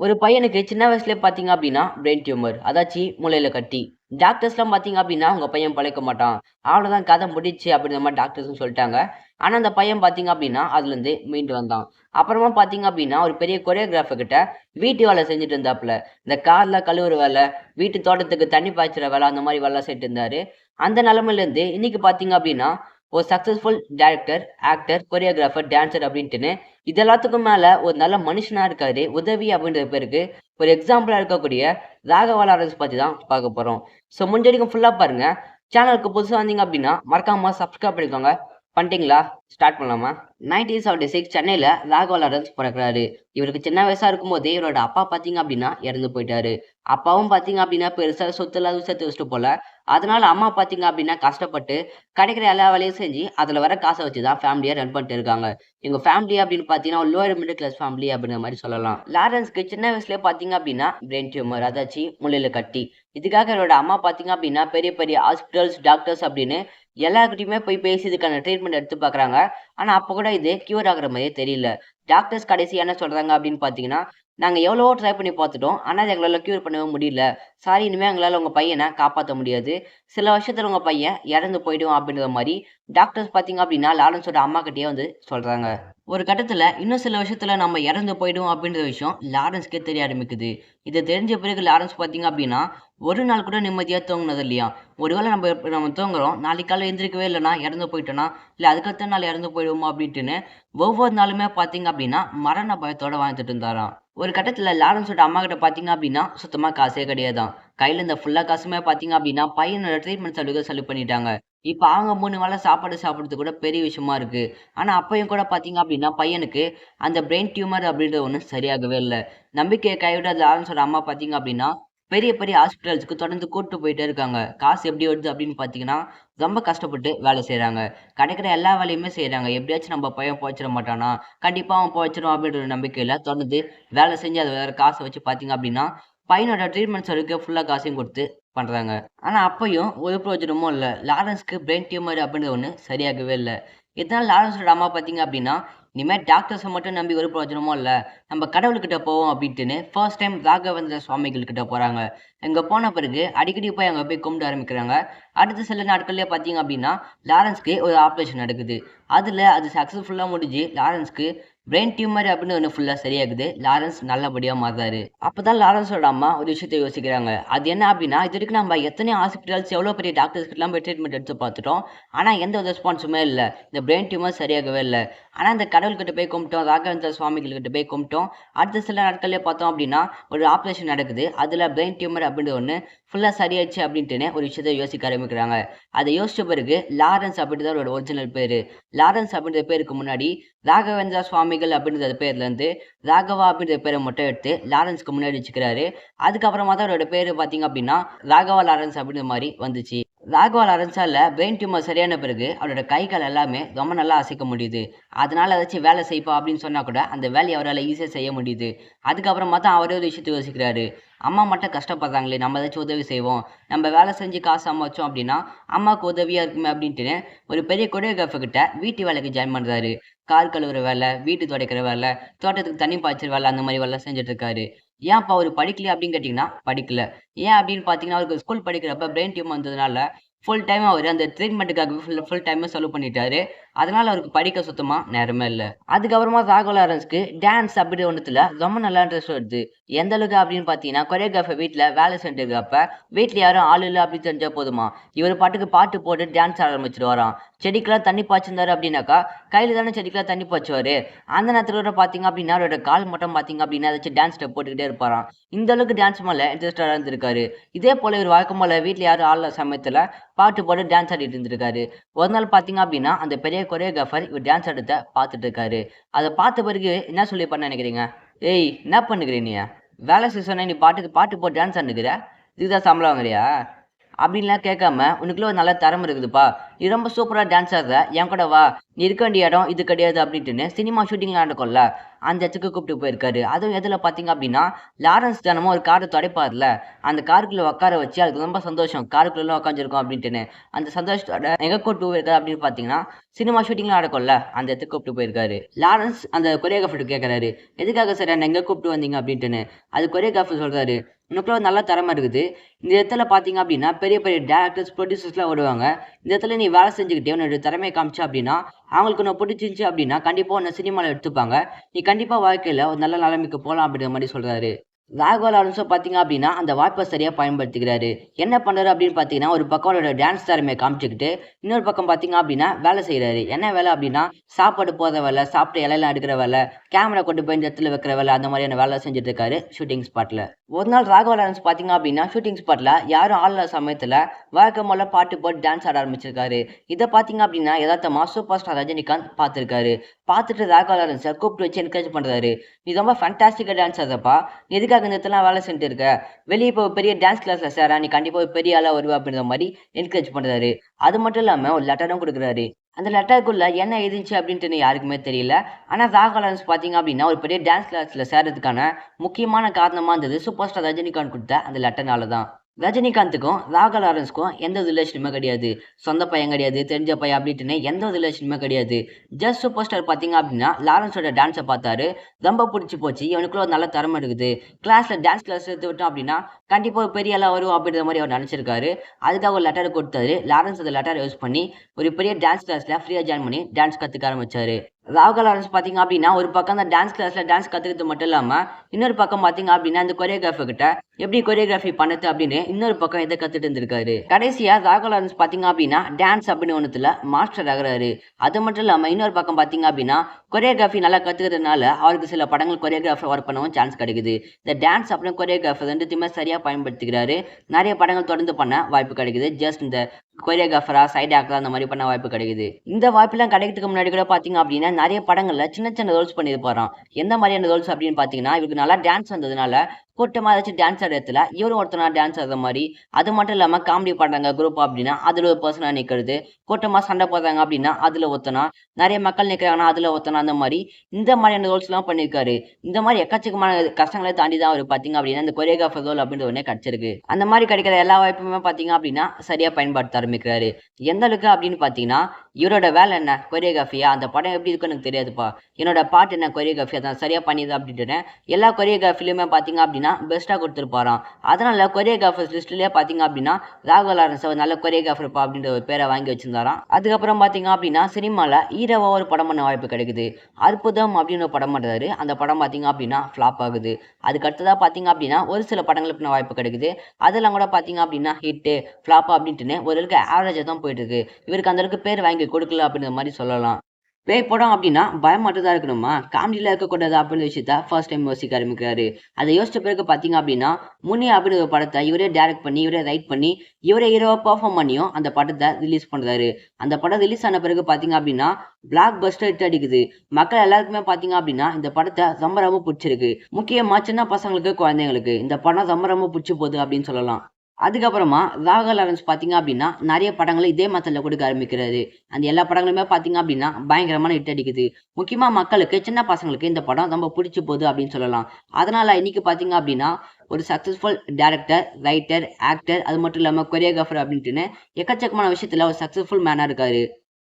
ஒரு பையனுக்கு சின்ன வயசுலேயே பார்த்தீங்க அப்படின்னா பிரெயின் டியூமர் அதாச்சு மூளையில கட்டி. டாக்டர்ஸ்லாம் பார்த்தீங்க அப்படின்னா உங்கள் பையன் பழைக்க மாட்டான். அவ்வளோதான் கதை முடிச்சு அப்படின்ற மாதிரி டாக்டர்ஸ்னு சொல்லிட்டாங்க. ஆனால் அந்த பையன் பார்த்தீங்க அப்படின்னா அதுலேருந்து மீண்டு வந்தான். அப்புறமா பார்த்தீங்க அப்படின்னா ஒரு பெரிய கொரியோகிராஃபர் கிட்ட வீட்டு வேலை செஞ்சுட்டு இருந்தாப்புல. இந்த காரில் கழுவுற வேலை வீட்டு தோட்டத்துக்கு தண்ணி பாய்ச்சுற வேலை அந்த மாதிரி வேலை செஞ்சுட்டு இருந்தாரு. அந்த நிலமையிலேருந்து இன்னைக்கு பார்த்தீங்க அப்படின்னா ஒரு successful director actor choreographer dancer அப்படின்ட்டுன்னு இது எல்லாத்துக்கும் மேலே ஒரு நல்ல மனுஷனாக இருக்காரு உதவி அப்படின்ற பேருக்கு ஒரு எக்ஸாம்பிளாக இருக்கக்கூடிய ராகவா அரசு பற்றி தான் பார்க்க போகிறோம் ஸோ முடிஞ்ச வரைக்கும் ஃபுல்லாக பாருங்கள் சேனலுக்கு புதுசாக வந்தீங்க அப்படின்னா மறக்காம சப்ஸ்கிரைப் பண்ணிக்கோங்க. பண்ணிட்டீங்களா? ஸ்டார்ட் பண்ணலாமா? நைன்டீன் செவன்டி சிக்ஸ் சென்னையில் ராகவா லாரன்ஸ் பிறக்கிறாரு. இவருக்கு சின்ன வயசாக இருக்கும்போதே இவரோட அப்பா பார்த்தீங்க அப்படின்னா இறந்து போயிட்டாரு. அப்பாவும் பார்த்தீங்க அப்படின்னா பெருசாக சொத்து இல்லாத சேர்த்து வச்சுட்டு போல. அதனால அம்மா பார்த்தீங்க அப்படின்னா கஷ்டப்பட்டு கிடைக்கிற எல்லா வேலையும் செஞ்சு அதில் வர காசை வச்சு தான் ஃபேமிலியை ரன் பண்ணிட்டு இருக்காங்க. எங்கள் ஃபேமிலி அப்படின்னு பார்த்தீங்கன்னா லோயர் மிடில் கிளாஸ் ஃபேமிலி அப்படிங்கிற மாதிரி சொல்லலாம். லாரன்ஸ்க்கு சின்ன வயசுலேயே பார்த்தீங்க அப்படின்னா பிரெயின் டியூமர் அதாச்சு முள்ளையில் கட்டி. இதுக்காக என்னோட அம்மா பார்த்தீங்க அப்படின்னா பெரிய பெரிய ஹாஸ்பிட்டல்ஸ் டாக்டர்ஸ் அப்படின்னு எல்லாருக்கிட்டையுமே போய் பேசி இதுக்கான ட்ரீட்மெண்ட் எடுத்து பார்க்குறாங்க ஆனால் அப்போ கூட இது க்யூர் ஆகுற மாதிரியே தெரியல. டாக்டர்ஸ் கடைசி என்ன சொல்கிறாங்க அப்படின்னு பார்த்தீங்கன்னா நாங்கள் எவ்வளவோ ட்ரை பண்ணி பார்த்துட்டோம். ஆனால் அது எங்களால் க்யூர் பண்ணவே முடியல. சாரி இனிமேல் எங்களால் உங்கள் பையனை காப்பாற்ற முடியாது. சில வருஷத்தில் உங்கள் பையன் இறந்து போயிடும் அப்படின்ற மாதிரி டாக்டர்ஸ் பார்த்தீங்க அப்படின்னா லாரன்ஸோட அம்மா கிட்டேயே வந்து சொல்கிறாங்க ஒரு கட்டத்தில் இன்னும் சில வருஷத்தில் நம்ம இறந்து போயிடும் அப்படின்ற விஷயம் லாரன்ஸ்க்கே தெரிய ஆரம்பிக்குது. இது தெரிஞ்ச பிறகு லாரன்ஸ் பார்த்தீங்க அப்படின்னா ஒரு நாள் கூட நிம்மதியாக தூங்கினது இல்லையா? ஒருவேளை நம்ம நம்ம தூங்குறோம் நாளைக்கு காலையில் எழுந்திரிக்கவே இல்லைனா இறந்து போயிட்டோன்னா இல்லை அதுக்கடுத்த நாள் இறந்து போயிடுவோமா அப்படின்ட்டுன்னு ஒவ்வொரு நாளுமே பார்த்தீங்க அப்படின்னா மரண பயத்தோட வாழ்ந்துட்டு இருந்தாராம். ஒரு கட்டத்தில் லாரன்ஸோட அம்மா கிட்ட பார்த்தீங்க அப்படின்னா சுத்தமாக காசே கிடையாதான் கையில் இந்த ஃபுல்லாக காசுமே பார்த்தீங்க அப்படின்னா பையனோட ட்ரீட்மெண்ட் செலவுக்கு செலவு பண்ணிட்டாங்க. இப்போ அவங்க மூணு வேளை சாப்பாடு சாப்பிட்றது கூட பெரிய விஷயமா இருக்குது ஆனால் அப்பையும் கூட பார்த்தீங்க அப்படின்னா பையனுக்கு அந்த பிரெயின் டியூமர் அப்படின்றது ஒன்றும் சரியாகவே இல்லை. நம்பிக்கையை கைவிட லாரன்ஸோட அம்மா பார்த்தீங்க அப்படின்னா பெரிய பெரிய ஹாஸ்பிட்டல்ஸ்க்கு தொடர்ந்து கூட்டு போயிட்டே இருக்காங்க. காசு எப்படி வருது அப்படின்னு பார்த்தீங்கன்னா ரொம்ப கஷ்டப்பட்டு வேலை செய்கிறாங்க கிடைக்கிற எல்லா வேலையுமே செய்கிறாங்க எப்படியாச்சும் நம்ம பையன் போச்சிட மாட்டானா? கண்டிப்பாக அவன் போச்சிடும் அப்படின்ற ஒரு நம்பிக்கையில் தொடர்ந்து வேலை செஞ்சு அதை வேறு காசை வச்சு பார்த்தீங்க அப்படின்னா பையனோட ட்ரீட்மெண்ட் செலவுக்கு ஃபுல்லாக காசையும் கொடுத்து பண்ணுறாங்க ஆனால் அப்பையும் ஒரு பிரயோஜனமும் இல்லை. லாரன்ஸ்க்கு பிரெயின் டியூமர் அப்படின்றது ஒன்று சரியாகவே இல்லை. இதனால் லாரன்ஸோட அம்மா பார்த்தீங்க அப்படின்னா இனிமேல் டாக்டர்ஸை மட்டும் நம்பி ஒரு பிரயோஜனமும் இல்லை. நம்ம கடவுள்கிட்ட போவோம் அப்படின்ட்டுன்னு ஃபர்ஸ்ட் டைம் ராகவேந்திர சுவாமிகள் கிட்ட போகிறாங்க அங்கே போன பிறகு அடிக்கடி போய் அங்கே போய் கும்பிட ஆரம்பிக்கிறாங்க. அடுத்த சில நாட்கள்லேயே பார்த்தீங்க அப்படின்னா லாரன்ஸ்க்கு ஒரு ஆப்ரேஷன் நடக்குது. அதில் அது சக்ஸஸ்ஃபுல்லாக முடிஞ்சு லாரன்ஸ்க்கு பிரெயின் டியூமர் அப்படின்னு ஒன்று ஃபுல்லாக சரியாகுது. லாரன்ஸ் நல்லபடியாக மாறுறாரு. அப்போ தான் லாரன்ஸோட அம்மா ஒரு விஷயத்த யோசிக்கிறாங்க. அது என்ன அப்படின்னா இது வரைக்கும் நம்ம எத்தனை ஹாஸ்பிட்டல்ஸ் எவ்வளோ பெரிய டாக்டர்ஸ்கிட்டலாம் போய் ட்ரீட்மெண்ட் எடுத்து பார்த்துட்டோம். ஆனால் எந்த ரெஸ்பான்ஸுமே இல்லை. இந்த பிரெயின் டியூமர் சரியாகவே இல்லை. ஆனால் அந்த கடவுள்கிட்ட போய் கும்பிட்டோம் ராகவேந்திர சுவாமிகள்கிட்ட போய் கும்பிட்டோம். அடுத்த சில நாட்கள்லேயே பார்த்தோம் அப்படின்னா ஒரு ஆப்ரேஷன் நடக்குது. அதில் பிரெயின் டியூமர் அப்படின்ற ஒன்று ஃபுல்லாக சரியாச்சு அப்படின்ட்டுன்னு ஒரு விஷயத்தை யோசிக்க ஆரம்பிக்கிறாங்க. அதை யோசிச்ச பிறகு லாரன்ஸ் அப்படின்ற ஒரு ஒரிஜினல் பேர். லாரன்ஸ் அப்படின்ற பேருக்கு முன்னாடி ராகவேந்திரா சுவாமிகள் அப்படின்ற பேர்லேருந்து ராகவா அப்படின்ற பேரை மட்டும் எடுத்து லாரன்ஸ்க்கு முன்னாடி வச்சுக்கிறாரு. அதுக்கப்புறமா தான் அவரோட பேர் பார்த்தீங்க அப்படின்னா ராகவா லாரன்ஸ் அப்படின்ற மாதிரி வந்துச்சு. ராகவா லாரன்ஸால் பிரெயின் டியூமர் சரியான பிறகு அவரோட கை கால் எல்லாமே ரொம்ப நல்லா அசைக்க முடியுது. அதனால ஏதாச்சும் வேலை செய்ப்பா அப்படின்னு சொன்னால் கூட அந்த வேலையை அவரால் ஈஸியாக செய்ய முடியுது. அதுக்கப்புறமா தான் அவரே ஒரு விஷயத்தை யோசிக்கிறாரு. அம்மா மட்டும் கஷ்டப்படுறாங்களே நம்ம ஏதாச்சும் உதவி செய்வோம். நம்ம வேலை செஞ்சு காசு சம்பாதிச்சோம் அப்படின்னா அம்மாவுக்கு உதவியாக இருக்குமே அப்படின்ட்டு ஒரு பெரிய கொரியோகிராஃபர் கிட்ட வீட்டு வேலைக்கு ஜாயின் பண்ணுறாரு கார் கழுவுற வேலை வீட்டு துடைக்கிற வேலை தோட்டத்துக்கு தண்ணி பாய்ச்சிற வேலை அந்த மாதிரி வேலை செஞ்சுட்டு இருக்காரு. ஏன்ப்பா அவர் படிக்கலையா அப்படின்னு கேட்டிங்கன்னா படிக்கல. ஏன் அப்படின்னு பார்த்தீங்கன்னா அவருக்கு ஸ்கூல் படிக்கிறப்ப பிரெயின் டியூம் வந்ததுனால ஃபுல் டைம் அவர் அந்த ட்ரீட்மெண்ட்டுக்காக ஃபுல் ஃபுல் டைமே செலவு பண்ணிட்டாரு. அதனால் அவருக்கு படிக்க சுத்தமாக நேரமே இல்லை. அதுக்கப்புறமா ராகுல் லாரன்ஸ்க்கு டான்ஸ் அப்படி ஒன்றுத்தில் ரொம்ப நல்லா இன்ட்ரெஸ்ட் வருது. எந்த அளவுக்கு அப்படின்னு பார்த்தீங்கன்னா கொரியோகிராஃபர் வீட்டில் வேலை செஞ்சுட்டு வீட்டில் யாரும் ஆள் இல்லை அப்படின்னு தெரிஞ்சால் போதுமா? இவர் பாட்டுக்கு பாட்டு போட்டு டான்ஸ் ஆட ஆரம்பிச்சிடுவாராம் செடிக்கெல்லாம் தண்ணி பாய்ச்சிருந்தாரு அப்படின்னாக்கா கையில் தானே செடிக்கெல்லாம் தண்ணி பாய்ச்சுவார். அந்த நேரத்தில் கூட பார்த்தீங்க அப்படின்னா அவரோட கால் மட்டும் பார்த்தீங்க அப்படின்னா ஏதாச்சும் டான்ஸ் ஸ்டெப் போட்டுக்கிட்டே இருப்பாராம். இந்த அளவுக்கு டான்ஸ் மேலே இன்ட்ரெஸ்டாக இருந்திருக்காரு. இதே போல் இவர் வழக்கம் போல் வீட்டில் யாரும் ஆள் சமயத்தில் பாட்டு போட்டு டான்ஸ் ஆடிட்டு இருந்திருக்காரு. ஒரு நாள் பார்த்தீங்க அப்படின்னா அந்த பெரிய கொரியோகிராஃபர் இவர் டான்ஸ் ஆடுறத பார்த்துட்டு இருக்காரு அதை பார்த்த பிறகு என்ன சொல்லி பண்ண நினைக்கிறீங்க? ஏய் என்ன பண்ணுகிற நீ? வேலை செய்ய நீ பாட்டுக்கு பாட்டு போட்டு டான்ஸ் ஆடுகிற இதுதான் சம்பளம் வாங்குறியா? அப்படின்லாம் கேட்காம உனக்குள்ள ஒரு நல்ல திறமை இருக்குதுப்பா. நீ ரொம்ப சூப்பராக டான்ஸ் ஆடுற என் கூட வா நீ இருக்க வேண்டிய இடம் இது கிடையாது அப்படின்ட்டுன்னு சினிமா ஷூட்டிங் நடக்கும்ல அந்த இடத்துக்கு கூப்பிட்டு போயிருக்காரு. அதுவும் எதில் பார்த்தீங்க அப்படின்னா லாரன்ஸ் தினமும் ஒரு காரை துடைப்பார்ல அந்த காருக்குள்ளே உட்கார வச்சு அதுக்கு ரொம்ப சந்தோஷம். காருக்குள்ள உட்காந்துருக்கோம் அப்படின்ட்டுன்னு. அந்த சந்தோஷத்தோட எங்கே கூப்பிட்டு போயிருக்காரு அப்படின்னு பார்த்தீங்கன்னா சினிமா ஷூட்டிங்லாம் நடக்கும்ல அந்த இடத்துக்கு கூப்பிட்டு போயிருக்காரு. லாரன்ஸ் அந்த கொரியோகிராஃபர் கேட்குறாரு எதுக்காக சார் என்ன எங்கே கூப்பிட்டு வந்தீங்க? அப்படின்ட்டுன்னு. அது கொரியோகிராஃபர் சொல்கிறாரு உனக்குள்ள ஒரு நல்ல தரமாக இருக்குது. இந்த இடத்துல பார்த்தீங்க அப்படின்னா பெரிய பெரிய டேரக்டர்ஸ் ப்ரொடியூசர்ஸ்லாம் வருவாங்க இந்த இடத்துல நீ வேலை செஞ்சுக்கிட்டே உன்னோட திறமையை காமிச்சா அப்படின்னா அவங்களுக்கு உன்னை பிடிச்சிருந்துச்சி அப்படின்னா கண்டிப்பாக உன்னை சினிமாவில் எடுத்துப்பாங்க. நீ கண்டிப்பாக வாழ்க்கையில் ஒரு நல்ல நிலைமைக்கு போகலாம் அப்படிங்கிற மாதிரி சொல்கிறாரு ராகவா லாரன்ஸோ பார்த்தீங்க அப்படின்னா அந்த வாய்ப்பை சரியாக பயன்படுத்திக்கிறாரு. என்ன பண்ணுறாரு அப்படின்னு பார்த்தீங்கன்னா ஒரு பக்கம் அவரோட டான்ஸ் திறமையை காமிச்சிக்கிட்டு இன்னொரு பக்கம் பார்த்தீங்க அப்படின்னா வேலை செய்கிறாரு என்ன வேலை அப்படின்னா சாப்பாடு போகிற வேலை சாப்பிட்டு இலையெல்லாம் எடுக்கிற வேலை கேமரா கொண்டு போய் இந்த இடத்துல வைக்கிற வேலை அந்த மாதிரியான வேலை செஞ்சுட்டு இருக்காரு ஷூட்டிங் ஸ்பாட்டில் ஒரு நாள் ராகவா லாரன்ஸ் பார்த்தீங்க அப்படின்னா ஷூட்டிங் ஸ்பாட்டில் யாரும் ஆள் இல்லாத சமயத்தில் வழக்கம் பாட்டு போட்டு டான்ஸ் ஆட ஆரம்பிச்சிருக்காரு. இதை பார்த்தீங்க அப்படின்னா யதார்த்தமா சூப்பர் ஸ்டார் ரஜினிகாந்த் பார்த்துருக்காரு. பார்த்துட்டு ராகவா சார் கூப்பிட்டு வச்சு என்கரேஜ் பண்ணுறாரு நீ ரொம்ப ஃபண்டாஸ்டிக்காக டான்ஸ் ஆதப்பா எதுக்காக இந்த இடத்துல வேலை செஞ்சுட்டு இருக்க? வெளியே இப்போ பெரிய டான்ஸ் கிளாஸில் சேரா? நீ கண்டிப்பாக ஒரு பெரிய ஆளாக வருவா அப்படின்ற மாதிரி என்கரேஜ் பண்ணுறாரு அது மட்டும் இல்லாமல் ஒரு லெட்டரும் கொடுக்குறாரு. அந்த லெட்டருக்குள்ள என்ன இருந்துச்சு அப்படின்ட்டு யாருக்குமே தெரியல. ஆனால் ராகவா லாரன்ஸ் பார்த்தீங்க அப்படின்னா ஒரு பெரிய டான்ஸ் கிளாஸில் சேர்றதுக்கான முக்கியமான காரணமாக இருந்தது. சூப்பர் ஸ்டார் ரஜினிகாந்த் கொடுத்த அந்த லெட்டர்னால தான் ரஜினிகாந்துக்கும் ராகா லாரன்ஸ்க்கும் எந்த ஒரு ரிலேஷனுமே கிடையாது. சொந்த பையன் கிடையாது தெரிஞ்ச பையன் அப்படின்ட்டுன்னு எந்த ஒரு ரிலேஷனுமே கிடையாது. ஜஸ்ட் சூப்பர் ஸ்டார் பார்த்தீங்க அப்படின்னா லாரன்ஸோட டான்ஸை பார்த்தாரு. ரொம்ப பிடிச்சி போச்சு. இவனுக்குள்ள ஒரு நல்ல திறமை இருக்குது. கிளாஸில் டான்ஸ் கிளாஸ் எடுத்து விட்டோம் அப்படின்னா கண்டிப்பாக ஒரு பெரிய எல்லாம் வரும் அப்படின்ற மாதிரி அவர் நினச்சிருக்காரு. அதுக்காக ஒரு லெட்டர் கொடுத்தாரு. லாரன்ஸ் அந்த லெட்டர் யூஸ் பண்ணி ஒரு பெரிய டான்ஸ் கிளாஸில் ஃப்ரீயாக ஜாயின் பண்ணி டான்ஸ் கற்றுக்க ஆரம்பிச்சாரு. ராகா லாரன்ஸ் பார்த்தீங்க அப்படின்னா ஒரு பக்கம் அந்த டான்ஸ் கிளாஸில் டான்ஸ் கற்றுக்கிறது மட்டும் இல்லாமல் இன்னொரு பக்கம் பார்த்தீங்க அப்படின்னா அந்த கொரியோகிராஃபர் கிட்ட எப்படி கொரியோகிராஃபி பண்ணுது அப்படின்னு இன்னொரு பக்கம் எதை கற்றுட்டு இருந்திருக்காரு. கடைசியாக ராகுல் லாரன்ஸ் பார்த்தீங்க அப்படின்னா டான்ஸ் அப்படின்னு ஒன்றுத்தில் மாஸ்டர் ஆகிறாரு. அது மட்டும் இல்லாமல் இன்னொரு பக்கம் பார்த்தீங்க அப்படின்னா கொரியோகிராஃபி நல்லா கற்றுக்கிறதுனால அவருக்கு சில படங்கள் கொரியோகிராஃபர் ஒர்க் பண்ணவும் சான்ஸ் கிடைக்குது. இந்த டான்ஸ் அப்படின்னு கொரியோகிராஃபர் ரெண்டுத்தையுமே சரியாக பயன்படுத்திக்கிறாரு. நிறைய படங்கள் தொடர்ந்து பண்ண வாய்ப்பு கிடைக்குது. ஜஸ்ட் இந்த கொரியோகிராஃபரா சைட் ஆக்டரா அந்த மாதிரி பண்ண வாய்ப்பு கிடைக்குது. இந்த வாய்ப்புலாம் கிடைக்கிறதுக்கு முன்னாடி கூட பார்த்தீங்க அப்படின்னா நிறைய படங்களில் சின்ன சின்ன ரோல்ஸ் பண்ணியிருப்பாராம். எந்த மாதிரியான ரோல்ஸ் அப்படின்னு பார்த்தீங்கன்னா இவருக்கு நல்லா டான்ஸ் வந்ததுனால கூட்டமாக ஏதாச்சும் டான்ஸ் ஆடுற இடத்துல இவரும் ஒருத்தனா டான்ஸ் ஆடுற மாதிரி அது மட்டும் இல்லாமல் காமெடி பண்ணுறாங்க குரூப் அப்படின்னா அதில் ஒரு பர்சனாக நிற்கிறது கூட்டமாக சண்டை போடுறாங்க அப்படின்னா அதில் ஒருத்தனா நிறைய மக்கள் நிற்கிறாங்கன்னா அதில் ஒருத்தனா அந்த மாதிரி இந்த மாதிரியான ரோல்ஸ்லாம் பண்ணியிருக்காரு. இந்த மாதிரி எக்கச்சக்கமான கஷ்டங்களை தாண்டி தான் அவர் பார்த்தீங்க அப்படின்னா இந்த கொரியோகிராஃபர் ரோல் அப்படின்ற ஒன்றே கிடச்சிருக்கு. அந்த மாதிரி கிடைக்கிற எல்லா வாய்ப்புமே பார்த்தீங்க அப்படின்னா சரியாக பயன்படுத்த ஆரம்பிக்கிறாரு. எந்த அளவுக்கு அப்படின்னு பார்த்தீங்கன்னா இவரோட வேலை என்ன? கொரியோகிராஃபியா அந்த படம் எப்படி இருக்குன்னு எனக்கு தெரியாதுப்பா. என்னோட பாட்டு என்ன? கொரியோகிராஃபி தான். சரியாக பண்ணியது அப்படின்ட்டு எல்லா கொரியோகிராஃபிலையுமே பார்த்தீங்க அப்படின்னா அப்படின்னா பெஸ்ட்டாக கொடுத்துருப்பாராம். அதனால் கொரியோகிராஃபர்ஸ் லிஸ்ட்லேயே பார்த்தீங்க அப்படின்னா ராகவ லாரன்ஸ் அவர் நல்ல கொரியோகிராஃபர்ப்பா அப்படின்ற ஒரு பேரை வாங்கி வச்சிருந்தாராம். அதுக்கப்புறம் பார்த்தீங்க அப்படின்னா சினிமாவில் ஹீரோவாக ஒரு படம் பண்ண வாய்ப்பு கிடைக்குது. அற்புதம் அப்படின்னு ஒரு படம் பண்ணுறாரு அந்த படம் பார்த்தீங்க அப்படின்னா ஃப்ளாப் ஆகுது. அதுக்கு அடுத்ததாக பார்த்தீங்க அப்படின்னா ஒரு சில படங்கள் பண்ண வாய்ப்பு கிடைக்குது. அதெல்லாம் கூட பார்த்தீங்க அப்படின்னா ஹிட்டு ஃப்ளாப் அப்படின்ட்டுன்னு ஒரு அளவுக்கு ஆவரேஜாக தான் போயிட்டு இருக்கு. இவருக்கு அந்த அளவுக்கு பேர் வாங்கி கொடுக்கல அப்படின்ற மாதிரி சொல்லலாம். பேய் படம் அப்படின்னா பயமாட்டு தான் இருக்கணுமா? காமெடியில் இருக்கக்கூடாது அப்படின்னு விஷயத்த ஃபர்ஸ்ட் டைம் யோசிக்க ஆரம்பிக்கிறாரு. அதை யோசிச்ச பிறகு பார்த்தீங்க அப்படின்னா முன்னே அப்படிங்கிற ஒரு படத்தை இவரே டைரக்ட் பண்ணி இவரே ரைட் பண்ணி இவரே ஹீரோவை பர்ஃபார்ம் பண்ணியும் அந்த படத்தை ரிலீஸ் பண்ணுறாரு அந்த படம் ரிலீஸ் ஆன பிறகு பார்த்தீங்க அப்படின்னா பிளாக் பஸ்டர் ஹிட் அடிக்குது. மக்கள் எல்லாருக்குமே பார்த்தீங்க அப்படின்னா இந்த படத்தை ரொம்ப ரொம்ப பிடிச்சிருக்கு. முக்கியமாக சின்ன பசங்களுக்கு குழந்தைங்களுக்கு. இந்த படம் ரொம்ப ரொம்ப பிடிச்சி போகுது அப்படின்னு சொல்லலாம். அதுக்கப்புறமா ராகா லாரன்ஸ் பார்த்தீங்க அப்படின்னா நிறைய படங்களை இதே மத்தல கொடுக்க ஆரம்பிக்கிறாரு அந்த எல்லா படங்களுமே பார்த்தீங்க அப்படின்னா பயங்கரமான ஹிட் அடிக்குது. முக்கியமாக மக்களுக்கு சின்ன பசங்களுக்கு இந்த படம் ரொம்ப பிடிச்சி போகுது அப்படின்னு சொல்லலாம். அதனால் இன்னைக்கு பார்த்தீங்க அப்படின்னா ஒரு சக்ஸஸ்ஃபுல் டேரக்டர் ரைட்டர் ஆக்டர் அது மட்டும் இல்லாமல் கொரியோகிராஃபர் அப்படின்ட்டுன்னு எக்கச்சக்கமான விஷயத்தில் ஒரு சக்ஸஸ்ஃபுல் மேனாக இருக்காரு.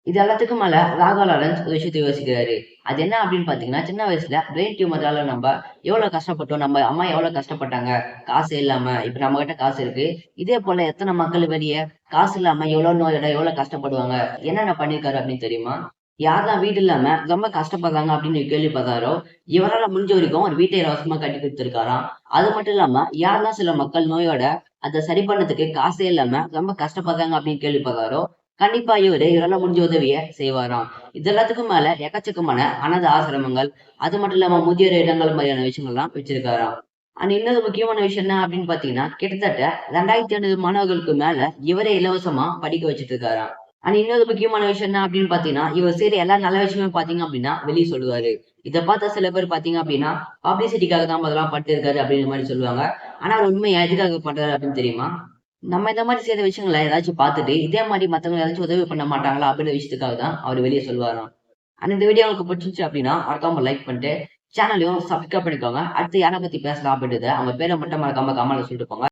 இது எல்லாத்துக்கும் மேல ராகவ லாரன்ஸ் ஒரு விஷயத்தை யோசிக்கிறாரு. அது என்ன அப்படின்னு பாத்தீங்கன்னா சின்ன வயசுல பிரெயின் டியூமரால நம்ம எவ்வளவு கஷ்டப்பட்டோம் நம்ம அம்மா எவ்வளவு கஷ்டப்பட்டாங்க காசு இல்லாம இப்ப நம்ம கிட்ட காசு இருக்கு. இதே போல எத்தனை மக்கள் வெளியே காசு இல்லாம எவ்வளவு நோயோட எவ்வளவு கஷ்டப்படுவாங்க என்னென்ன பண்ணிருக்காரு அப்படின்னு தெரியுமா? யாரெல்லாம் வீடு இல்லாம ரொம்ப கஷ்டப்படுறாங்க அப்படின்னு கேள்விப்பட்டாரோ இவரால முடிஞ்ச வரைக்கும் ஒரு வீட்டை இலவசமா கட்டி கொடுத்துருக்காராம். அது மட்டும் இல்லாம யாரெல்லாம் சில மக்கள் நோயோட அதை சரி பண்ணதுக்கு காசே இல்லாம ரொம்ப கஷ்டப்படுறாங்க அப்படின்னு கேள்விப்பட்டாரோ கண்டிப்பா இவரு இவரால முடிஞ்ச உதவிய செய்வாராம். இது எல்லாத்துக்கும் மேல எக்கச்சக்கமான அனாத ஆசிரமங்கள் அது மட்டும் இல்லாம முதியோர் இடங்கள் மாதிரியான விஷயங்கள்லாம் வச்சிருக்காராம். அண்ட் இன்னொரு முக்கியமான விஷயம் என்ன அப்படின்னு பாத்தீங்கன்னா கிட்டத்தட்ட ரெண்டாயிரத்தி ஐநூறு மாணவர்களுக்கு மேல இவரே இலவசமா படிக்க வச்சுட்டு இருக்காராம் அண்ட் இன்னொரு முக்கியமான விஷயம் என்ன அப்படின்னு பாத்தீங்கன்னா இவர் செய்யற எல்லா நல்ல விஷயமே பாத்தீங்க அப்படின்னா வெளியே சொல்லுவாரு. இதை பார்த்தா சில பேர் பாத்தீங்க அப்படின்னா பப்ளிசிட்டிக்காக தான் அதெல்லாம் பட்டிருக்காரு அப்படின்ற மாதிரி சொல்லுவாங்க. ஆனா அவர் உண்மை எதுக்காக பண்றாரு அப்படின்னு தெரியுமா? நம்ம இந்த மாதிரி செய்த விஷயங்களை ஏதாச்சும் பார்த்துட்டு இதே மாதிரி மத்தவங்க ஏதாச்சும் உதவி பண்ண மாட்டாங்களா அப்படின்ற விஷயத்துக்காக தான் அவர் வெளியே சொல்லுவாராம். அந்த இந்த வீடியோ உங்களுக்கு பிடிச்சிருச்சு அப்படின்னா மறக்காம லைக் பண்ணிட்டு சேனலையும் சப்ஸ்கிரைப் பண்ணிக்கோங்க. அடுத்து யாரை பத்தி பேசலாம் அப்படின்றத அவங்க பேரை மட்டும் மறக்காம கமெண்ட்ல சொல்லிட்டு போங்க.